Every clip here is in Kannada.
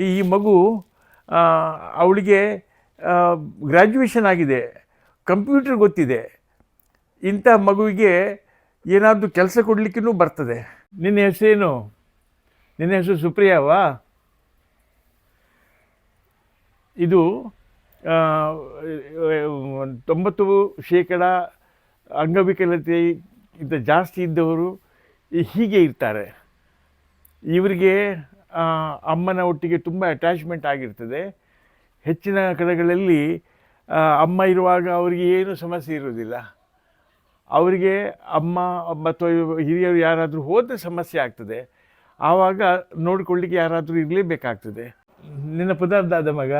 ಈ ಮಗು ಅವಳಿಗೆ ಗ್ರ್ಯಾಜುಯೇಷನ್ ಆಗಿದೆ. ಕಂಪ್ಯೂಟರ್ ಗೊತ್ತಿದೆ. ಇಂಥ ಮಗುವಿಗೆ ಏನಾದರೂ ಕೆಲಸ ಕೊಡಲಿಕ್ಕೂ ಬರ್ತದೆ. ನಿನ್ನ ಹೆಸರೇನು? ನಿನ್ನ ಹೆಸರು ಸುಪ್ರಿಯಾವಾ? ಇದು ತೊಂಬತ್ತು ಶೇಕಡ ಅಂಗವಿಕಲತೆಗಿಂತ ಜಾಸ್ತಿ ಇದ್ದವರು ಹೀಗೆ ಇರ್ತಾರೆ. ಇವರಿಗೆ ಅಮ್ಮನ ಒಟ್ಟಿಗೆ ತುಂಬ ಅಟ್ಯಾಚ್ಮೆಂಟ್ ಆಗಿರ್ತದೆ. ಹೆಚ್ಚಿನ ಕಡೆಗಳಲ್ಲಿ ಅಮ್ಮ ಇರುವಾಗ ಅವರಿಗೆ ಏನು ಸಮಸ್ಯೆ ಇರುವುದಿಲ್ಲ. ಅವರಿಗೆ ಅಮ್ಮ ಅಥವಾ ಹಿರಿಯರು ಯಾರಾದರೂ ಹೋದರೆ ಸಮಸ್ಯೆ ಆಗ್ತದೆ. ಆವಾಗ ನೋಡಿಕೊಳ್ಳಿಕ್ಕೆ ಯಾರಾದರೂ ಇರಲೇಬೇಕಾಗ್ತದೆ. ನಿನ್ನ ಪದಾರ್ಥ ಆದ ಮಗ?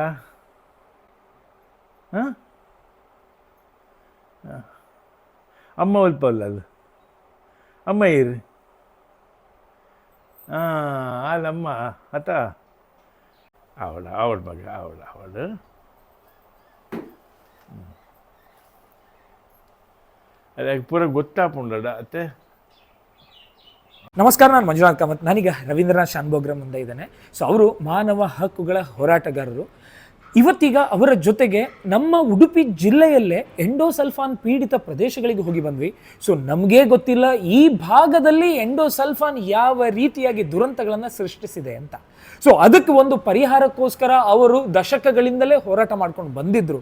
ಹಾಂ? ಅಮ್ಮ ಒಲ್ಪ ಅಲ್ಲ ಅದು ಅಮ್ಮ ಇರು. ಹಾಂ ನಮ್ಮ ಆತ ಅವಳ ಅವಳ ಮಗ, ಅವಳ, ಅವಳು. ಅದೇ, ಪೂರ ಗೊತ್ತಾಪುಂಡಡ ಅತ್ತೆ? ನಮಸ್ಕಾರ, ನಾನು ಮಂಜುನಾಥ್ ಕಾಮತ್. ನಾನೀಗ ರವೀಂದ್ರನಾಥ್ ಶಾನ್ಭೋಗ್ರ ಮುಂದೆ ಇದ್ದೇನೆ. ಸೊ ಅವರು ಮಾನವ ಹಕ್ಕುಗಳ ಹೋರಾಟಗಾರರು. ಇವತ್ತೀಗ ಅವರ ಜೊತೆಗೆ ನಮ್ಮ ಉಡುಪಿ ಜಿಲ್ಲೆಯಲ್ಲೇ ಎಂಡೋಸಲ್ಫಾನ್ ಪೀಡಿತ ಪ್ರದೇಶಗಳಿಗೆ ಹೋಗಿ ಬಂದ್ವಿ. ಸೊ ನಮಗೆ ಗೊತ್ತಿಲ್ಲ ಈ ಭಾಗದಲ್ಲಿ ಎಂಡೋಸಲ್ಫಾನ್ ಯಾವ ರೀತಿಯಾಗಿ ದುರಂತಗಳನ್ನು ಸೃಷ್ಟಿಸಿದೆ ಅಂತ. ಸೊ ಅದಕ್ಕೆ ಒಂದು ಪರಿಹಾರಕ್ಕೋಸ್ಕರ ಅವರು ದಶಕಗಳಿಂದಲೇ ಹೋರಾಟ ಮಾಡ್ಕೊಂಡು ಬಂದಿದ್ರು.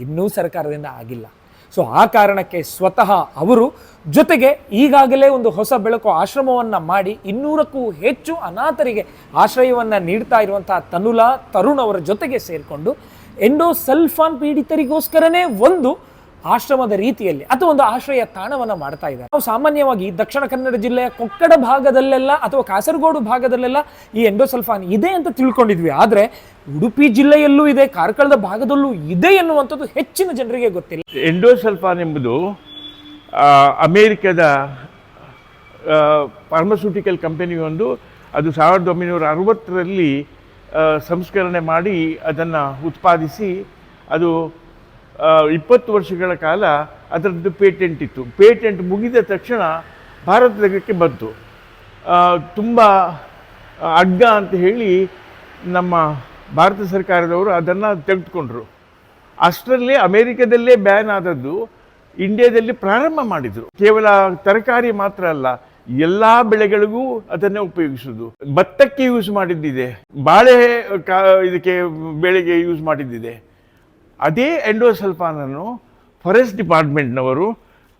ಇನ್ನೂ ಸರ್ಕಾರದಿಂದ ಆಗಿಲ್ಲ. ಸೊ ಆ ಕಾರಣಕ್ಕೆ ಸ್ವತಃ ಅವರು ಜೊತೆಗೆ ಈಗಾಗಲೇ ಒಂದು ಹೊಸ ಬೆಳಕು ಆಶ್ರಮವನ್ನು ಮಾಡಿ ಇನ್ನೂರಕ್ಕೂ ಹೆಚ್ಚು ಅನಾಥರಿಗೆ ಆಶ್ರಯವನ್ನು ನೀಡ್ತಾ ಇರುವಂತಹ ತನುಲಾ ತರುಣ್ ಅವರ ಜೊತೆಗೆ ಸೇರಿಕೊಂಡು ಎಂಡೋ ಎಂಡೋಸಲ್ಫಾನ್ ಪೀಡಿತರಿಗೋಸ್ಕರನೇ ಒಂದು ಆಶ್ರಮದ ರೀತಿಯಲ್ಲಿ ಅಥವಾ ಒಂದು ಆಶ್ರಯ ತಾಣವನ್ನು ಮಾಡ್ತಾ ಇದ್ದಾರೆ. ನಾವು ಸಾಮಾನ್ಯವಾಗಿ ದಕ್ಷಿಣ ಕನ್ನಡ ಜಿಲ್ಲೆಯ ಕೊಕ್ಕಡ ಭಾಗದಲ್ಲೆಲ್ಲ ಅಥವಾ ಕಾಸರಗೋಡು ಭಾಗದಲ್ಲೆಲ್ಲ ಈ ಎಂಡೋಸಲ್ಫಾನ್ ಇದೆ ಅಂತ ತಿಳ್ಕೊಂಡಿದ್ವಿ. ಆದರೆ ಉಡುಪಿ ಜಿಲ್ಲೆಯಲ್ಲೂ ಇದೆ, ಕಾರ್ಕಳದ ಭಾಗದಲ್ಲೂ ಇದೆ ಎನ್ನುವಂಥದ್ದು ಹೆಚ್ಚಿನ ಜನರಿಗೆ ಗೊತ್ತಿಲ್ಲ. ಎಂಡೋಸಲ್ಫಾನ್ ಎಂಬುದು ಅಮೇರಿಕದ ಫಾರ್ಮಸ್ಯೂಟಿಕಲ್ ಒಂದು. ಅದು ಸಾವಿರದ ಒಂಬೈನೂರ ಅರವತ್ತರಲ್ಲಿ ಸಂಸ್ಕರಣೆ ಮಾಡಿ ಅದನ್ನು ಉತ್ಪಾದಿಸಿ ಅದು ಇಪ್ಪತ್ತು ವರ್ಷಗಳ ಕಾಲ ಅದರದ್ದು ಪೇಟೆಂಟ್ ಇತ್ತು. ಪೇಟೆಂಟ್ ಮುಗಿದ ತಕ್ಷಣ ಭಾರತಕ್ಕೆ ಬಂತು. ತುಂಬ ಅಗ್ಗ ಅಂತ ಹೇಳಿ ನಮ್ಮ ಭಾರತ ಸರ್ಕಾರದವರು ಅದನ್ನು ತೆಗೆದುಕೊಂಡ್ರು. ಅಷ್ಟರಲ್ಲಿ ಅಮೇರಿಕದಲ್ಲೇ ಬ್ಯಾನ್ ಆದದ್ದು ಇಂಡಿಯಾದಲ್ಲಿ ಪ್ರಾರಂಭ ಮಾಡಿದರು. ಕೇವಲ ತರಕಾರಿ ಮಾತ್ರ ಅಲ್ಲ, ಎಲ್ಲ ಬೆಳೆಗಳಿಗೂ ಅದನ್ನೇ ಉಪಯೋಗಿಸೋದು. ಭತ್ತಕ್ಕೆ ಯೂಸ್ ಮಾಡಿದ್ದಿದೆ. ಬಾಳೆ, ಕಾ, ಇದಕ್ಕೆ, ಬೆಳೆಗೆ ಯೂಸ್ ಮಾಡಿದ್ದಿದೆ. ಅದೇ ಎಂಡೋಸಲ್ಫಾನನ್ನು ಫಾರೆಸ್ಟ್ ಡಿಪಾರ್ಟ್ಮೆಂಟ್ನವರು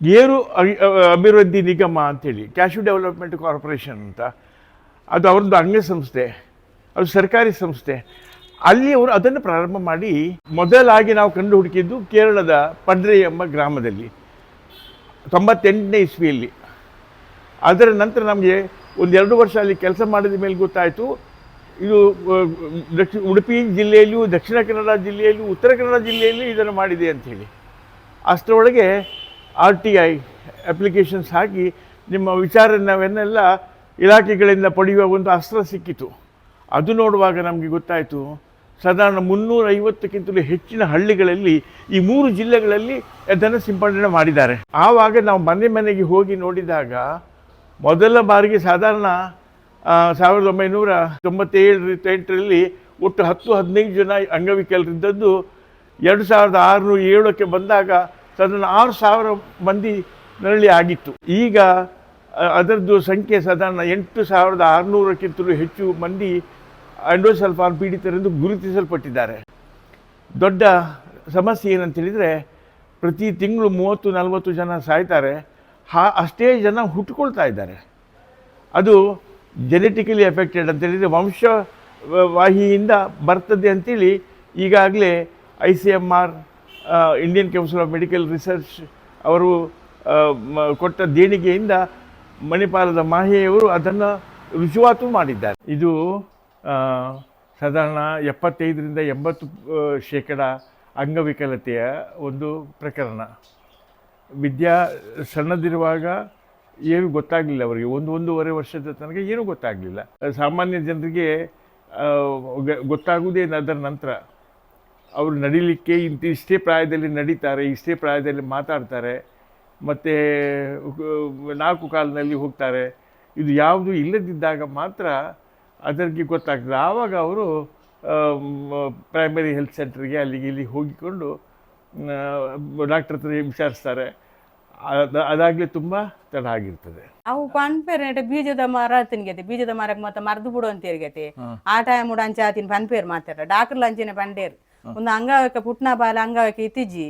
ಗೇರು ಅಭಿವೃದ್ಧಿ ನಿಗಮ ಅಂತೇಳಿ, ಕ್ಯಾಶು ಡೆವಲಪ್ಮೆಂಟ್ ಕಾರ್ಪೊರೇಷನ್ ಅಂತ, ಅದು ಅವ್ರದ್ದು ಅಂಗಸಂಸ್ಥೆ ಅದು ಸರ್ಕಾರಿ ಸಂಸ್ಥೆ, ಅಲ್ಲಿ ಅವರು ಅದನ್ನು ಪ್ರಾರಂಭ ಮಾಡಿ ಮೊದಲಾಗಿ ನಾವು ಕಂಡು ಹುಡುಕಿದ್ದು ಕೇರಳದ ಪಡ್ರೆ ಎಂಬ ಗ್ರಾಮದಲ್ಲಿ, ತೊಂಬತ್ತೆಂಟನೇ ಇಸ್ವಿಯಲ್ಲಿ. ಅದರ ನಂತರ ನಮಗೆ ಒಂದೆರಡು ವರ್ಷ ಅಲ್ಲಿ ಕೆಲಸ ಮಾಡಿದ ಮೇಲೆ ಗೊತ್ತಾಯಿತು ಇದು ದಕ್ಷಿಣ ಉಡುಪಿ ಜಿಲ್ಲೆಯಲ್ಲಿಯೂ, ದಕ್ಷಿಣ ಕನ್ನಡ ಜಿಲ್ಲೆಯಲ್ಲಿಯೂ, ಉತ್ತರ ಕನ್ನಡ ಜಿಲ್ಲೆಯಲ್ಲಿಯೂ ಇದನ್ನು ಮಾಡಿದೆ ಅಂಥೇಳಿ ಅಷ್ಟರೊಳಗೆ ಆರ್ ಟಿ ಐ ಅಪ್ಲಿಕೇಶನ್ಸ್ ಹಾಕಿ ನಿಮ್ಮ ವಿಚಾರ ನಾವೆನ್ನೆಲ್ಲ ಇಲಾಖೆಗಳಿಂದ ಪಡೆಯುವ ಒಂದು ಅಸ್ತ್ರ ಸಿಕ್ಕಿತು. ಅದು ನೋಡುವಾಗ ನಮಗೆ ಗೊತ್ತಾಯಿತು, ಸಾಧಾರಣ ಮುನ್ನೂರೈವತ್ತಕ್ಕಿಂತಲೂ ಹೆಚ್ಚಿನ ಹಳ್ಳಿಗಳಲ್ಲಿ ಈ ಮೂರು ಜಿಲ್ಲೆಗಳಲ್ಲಿ ಅದನ್ನು ಸಿಂಪಡಣೆ ಮಾಡಿದ್ದಾರೆ. ಆವಾಗ ನಾವು ಮನೆ ಮನೆಗೆ ಹೋಗಿ ನೋಡಿದಾಗ ಮೊದಲ ಬಾರಿಗೆ ಸಾಧಾರಣ ಸಾವಿರದ ಒಂಬೈನೂರ ತೊಂಬತ್ತೇಳು ಎಂಟರಲ್ಲಿ ಒಟ್ಟು ಹತ್ತು ಹದಿನೈದು ಜನ ಅಂಗವಿಕಲರಿದ್ದದ್ದು ಎರಡು ಸಾವಿರದ ಆರುನೂರ ಏಳಕ್ಕೆ ಬಂದಾಗ ಸದನ ಆರು ಸಾವಿರ ಮಂದಿ ನರಳಿ ಆಗಿತ್ತು. ಈಗ ಅದರದ್ದು ಸಂಖ್ಯೆ ಸಾಧಾರಣ ಎಂಟು ಸಾವಿರದ ಆರುನೂರಕ್ಕಿಂತಲೂ ಹೆಚ್ಚು ಮಂದಿ ಅಂಡೋಸಲ್ಫಾನ್ ಪೀಡಿತರೆಂದು ಗುರುತಿಸಲ್ಪಟ್ಟಿದ್ದಾರೆ. ದೊಡ್ಡ ಸಮಸ್ಯೆ ಏನಂತ ಹೇಳಿದರೆ ಪ್ರತಿ ತಿಂಗಳು ಮೂವತ್ತು, ನಲವತ್ತು ಜನ ಸಾಯ್ತಾರೆ. ಹಾ, ಅಷ್ಟೇ ಜನ ಹುಟ್ಟುಕೊಳ್ತಾ ಇದ್ದಾರೆ. ಅದು ಜೆನೆಟಿಕಲಿ ಎಫೆಕ್ಟೆಡ್ ಅಂತ ಹೇಳಿದರೆ ವಂಶ ವಾಹಿಯಿಂದ ಬರ್ತದೆ ಅಂತೇಳಿ ಈಗಾಗಲೇ I C M R Indian Council of Medical Research ಅವರು ಕೊಟ್ಟ ದೇಣಿಗೆಯಿಂದ ಮಣಿಪಾಲದ ಮಾಹೆಯವರು ಅದನ್ನು ರುಜುವಾತು ಮಾಡಿದ್ದಾರೆ. ಇದು ಸಾಧಾರಣ ಎಪ್ಪತ್ತೈದರಿಂದ ಎಂಬತ್ತು ಶೇಕಡ ಅಂಗವಿಕಲತೆಯ ಒಂದು ಪ್ರಕರಣ. ವಿದ್ಯಾ ಸಣ್ಣದಿರುವಾಗ ಏನು ಗೊತ್ತಾಗಲಿಲ್ಲ ಅವರಿಗೆ. ಒಂದು ಒಂದೂವರೆ ವರ್ಷದ ತನಕ ಏನೂ ಗೊತ್ತಾಗಲಿಲ್ಲ. ಸಾಮಾನ್ಯ ಜನರಿಗೆ ಗೊತ್ತಾಗುವುದೇ ಅದರ ನಂತರ. ಅವರು ನಡಿಲಿಕ್ಕೆ ಇಂಥ ಇಷ್ಟೇ ಪ್ರಾಯದಲ್ಲಿ ನಡೀತಾರೆ, ಇಷ್ಟೇ ಪ್ರಾಯದಲ್ಲಿ ಮಾತಾಡ್ತಾರೆ, ಮತ್ತು ನಾಲ್ಕು ಕಾಲದಲ್ಲಿ ಹೋಗ್ತಾರೆ. ಇದು ಯಾವುದು ಇಲ್ಲದಿದ್ದಾಗ ಮಾತ್ರ ಅದರಿಗೆ ಗೊತ್ತಾಗ್ತದೆ. ಆವಾಗ ಅವರು ಪ್ರೈಮರಿ ಹೆಲ್ತ್ ಸೆಂಟ್ರಿಗೆ ಅಲ್ಲಿಗೆ ಇಲ್ಲಿಗೆ ಹೋಗಿಕೊಂಡು ಡಾಕ್ಟ್ರ್ ಹತ್ರ ವಿಚಾರಿಸ್ತಾರೆ. ಅದ ಅದಾಗಲೇ ತುಂಬ ತಡ ಆಗಿರ್ತದೆ ಅವು ಪನ್ಪೇರ್ ನೆಟ ಬೀಜದ ಮರ ತಿನ್ಗೆತೆ ಬೀಜದ ಮರಕ್ಕೆ ಮತ್ತೆ ಮರ್ದು ಬಿಡು ಅಂತ ಇರ್ಗೆತೆ ಆ ಟೈಮ್ ಉಡು ಅಂಚ ಆತಿನ ಪನ್ಪೇರ್ ಮಾತಾಡ ಡಾಕ್ಟರ್ ಅಂಚಿನ ಪಂಡೇರ್. ಒಂದು ಅಂಗವಕ್ಕೆ ಪುಟ್ನ ಬಾಲ ಅಂಗವಕ್ಕೆ ಇತ್ತಿಜಿ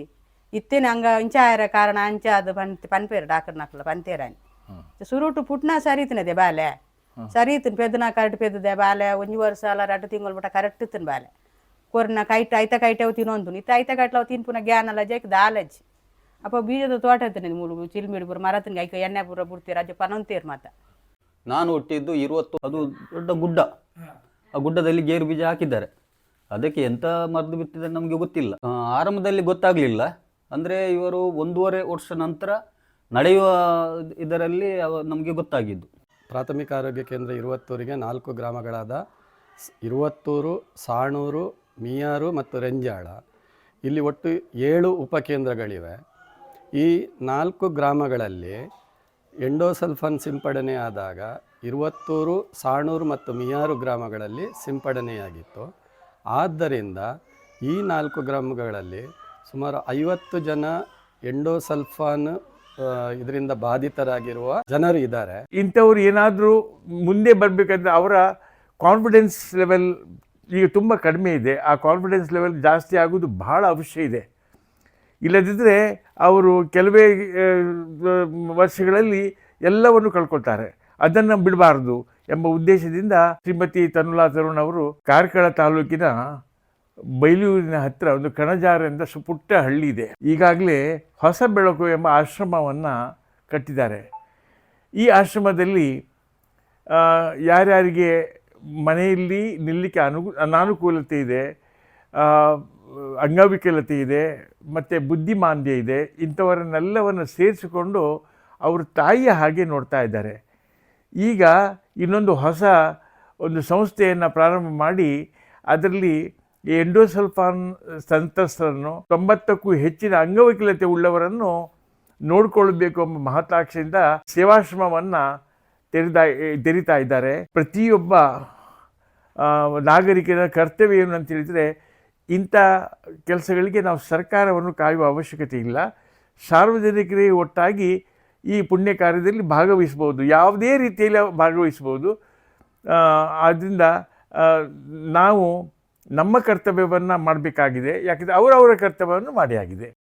ಇತ್ತಿನ ಅಂಗ ಇಂಚ ಕಾರಣ ಅಂಚ ಅದು ಪನ್ ಪನ್ಪೇರ್ ಡಾಕ್ಟರ್ ನಕ್ಲ ಪಂತೇರ ಸುರುಟು ಪುಟ್ನ ಸರಿ ತಿನ್ನದೆ ಬಾಲೆ. ಸರಿ ತಿನ್ ಪೆದ್ದನ ಕರೆಕ್ಟ್ ಪೆದ್ದದೆ ಬಾಲೆ. ಒಂಜಿ ವರ್ಷ ಅಲ್ಲ ಎರಡು ತಿಂಗಳು ಬಿಟ್ಟ ಕರೆಕ್ಟ್ ತಿನ್ ಬಾಲೆ. ಕೊರ್ನ ಕೈಟ್ ಐತ ಕೈಟವು ತಿನ್ನೊಂದು ಇತ್ತ ಐತ ಕೈಟ್ಲವು ತಿನ್ಪುನ ಗ್ಯಾನ್ ಅಲ್ಲ ಜೈಕ್ ದಾಲಜ್ ಅಪ್ಪ ಬೀಜದ ತೋಟ ಇರ್ತೇನೆ ಮೂರು ಚಿಲ್ಮಿಡಿ ಬುರ ಮರ ತಿನ್ಗೆ ಐಕ ಎಣ್ಣೆ ಬುರ ಬಿಡ್ತೀರ ಅಜ್ಜ ಪನಂತೀರ್ ಮಾತ. ನಾನು ಹುಟ್ಟಿದ್ದು ಇರುವತ್ತು ಅದು ದೊಡ್ಡ ಗುಡ್ಡ. ಆ ಗುಡ್ಡದಲ್ಲಿ ಗೇರು ಬೀಜ ಹಾಕಿದ್ದಾರೆ. ಅದಕ್ಕೆ ಎಂತ ಮದ್ದು ಬಿತ್ತಿದೆ ನಮಗೆ ಗೊತ್ತಿಲ್ಲ. ಆ, ಆರಂಭದಲ್ಲಿ ಗೊತ್ತಾಗಲಿಲ್ಲ. ಅಂದರೆ ಇವರು ಒಂದೂವರೆ ವರ್ಷ ನಂತರ ನಡೆಯುವ ಇದರಲ್ಲಿ ನಮಗೆ ಗೊತ್ತಾಗಿದ್ದು. ಪ್ರಾಥಮಿಕ ಆರೋಗ್ಯ ಕೇಂದ್ರ ಇರುವತ್ತೂರಿಗೆ ನಾಲ್ಕು ಗ್ರಾಮಗಳಾದ ಸ್- ಇರುವತ್ತೂರು ಸಾಣೂರು ಮಿಯಾರು ಮತ್ತು ರೆಂಜಾಳ. ಇಲ್ಲಿ ಒಟ್ಟು ಏಳು ಉಪಕೇಂದ್ರಗಳಿವೆ. ಈ ನಾಲ್ಕು ಗ್ರಾಮಗಳಲ್ಲಿ ಎಂಡೋಸಲ್ಫನ್ ಸಿಂಪಡಣೆಯಾದಾಗ ಇರುವತ್ತೂರು, ಸಾಣೂರು ಮತ್ತು ಮಿಯಾರು ಗ್ರಾಮಗಳಲ್ಲಿ ಸಿಂಪಡಣೆಯಾಗಿತ್ತು. ಆದ್ದರಿಂದ ಈ ನಾಲ್ಕು ಗ್ರಾಮಗಳಲ್ಲಿ ಸುಮಾರು ಐವತ್ತು ಜನ ಎಂಡೋಸಲ್ಫಾನ್ ಇದರಿಂದ ಬಾಧಿತರಾಗಿರುವ ಜನರು ಇದ್ದಾರೆ. ಇಂಥವ್ರು ಏನಾದರೂ ಮುಂದೆ ಬರಬೇಕಂದ್ರೆ ಅವರ ಕಾನ್ಫಿಡೆನ್ಸ್ ಲೆವೆಲ್ ಈಗ ತುಂಬ ಕಡಿಮೆ ಇದೆ. ಆ ಕಾನ್ಫಿಡೆನ್ಸ್ ಲೆವೆಲ್ ಜಾಸ್ತಿ ಆಗೋದು ಬಹಳ ಅವಶ್ಯ ಇದೆ. ಇಲ್ಲದಿದ್ದರೆ ಅವರು ಕೆಲವೇ ವರ್ಷಗಳಲ್ಲಿ ಎಲ್ಲವನ್ನು ಕಳ್ಕೊಳ್ತಾರೆ. ಅದನ್ನು ಬಿಡಬಾರ್ದು ಎಂಬ ಉದ್ದೇಶದಿಂದ ಶ್ರೀಮತಿ ತನುಲಾ ತರುಣ್ ಅವರು ಕಾರ್ಕಳ ತಾಲೂಕಿನ ಬೈಲೂರಿನ ಹತ್ತಿರ ಒಂದು ಕಣಜಾರ ಎಂದ ಸು ಪುಟ್ಟ ಹಳ್ಳಿ ಇದೆ. ಈಗಾಗಲೇ ಹೊಸ ಬೆಳಕು ಎಂಬ ಆಶ್ರಮವನ್ನು ಕಟ್ಟಿದ್ದಾರೆ. ಈ ಆಶ್ರಮದಲ್ಲಿ ಯಾರ್ಯಾರಿಗೆ ಮನೆಯಲ್ಲಿ ನಿಲ್ಲಿಕ್ಕೆ ಅನುಕೂಲತೆ ಅನಾನುಕೂಲತೆ ಇದೆ ಅಂಗವಿಕಲತೆ ಇದೆ ಮತ್ತು ಬುದ್ಧಿಮಾಂದ್ಯ ಇದೆ, ಇಂಥವರನ್ನೆಲ್ಲವನ್ನು ಸೇರಿಸಿಕೊಂಡು ಅವರು ತಾಯಿಯ ಹಾಗೆ ನೋಡ್ತಾ ಇದ್ದಾರೆ. ಈಗ ಇನ್ನೊಂದು ಹೊಸ ಒಂದು ಸಂಸ್ಥೆಯನ್ನು ಪ್ರಾರಂಭ ಮಾಡಿ, ಅದರಲ್ಲಿ ಎಂಡೋಸಲ್ಫಾನ್ ಸಂತ್ರಸ್ತರನ್ನು ತೊಂಬತ್ತಕ್ಕೂ ಹೆಚ್ಚಿನ ಅಂಗವಿಕಲತೆ ಉಳ್ಳವರನ್ನು ನೋಡಿಕೊಳ್ಬೇಕು ಎಂಬ ಮಹತಾಕ್ಷೆಯಿಂದ ಸೇವಾಶ್ರಮವನ್ನು ತೆರೆದ, ತೆರಿತಾ ಇದ್ದಾರೆ. ಪ್ರತಿಯೊಬ್ಬ ನಾಗರಿಕನ ಕರ್ತವ್ಯ ಏನು ಅಂತ ಹೇಳಿದರೆ ಇಂಥ ಕೆಲಸಗಳಿಗೆ ನಾವು ಸರ್ಕಾರವನ್ನು ಕಾಯುವ ಅವಶ್ಯಕತೆ ಇಲ್ಲ. ಸಾರ್ವಜನಿಕರೇ ಒಟ್ಟಾಗಿ ಈ ಪುಣ್ಯ ಕಾರ್ಯದಲ್ಲಿ ಭಾಗವಹಿಸ್ಬೋದು. ಯಾವುದೇ ರೀತಿಯಲ್ಲಿ ಭಾಗವಹಿಸ್ಬೋದು. ಆದ್ದರಿಂದ ನಾವು ನಮ್ಮ ಕರ್ತವ್ಯವನ್ನು ಮಾಡಬೇಕಾಗಿದೆ. ಯಾಕಂದರೆ ಅವರವರ ಕರ್ತವ್ಯವನ್ನು ಮಾಡಿ ಆಗಿದೆ.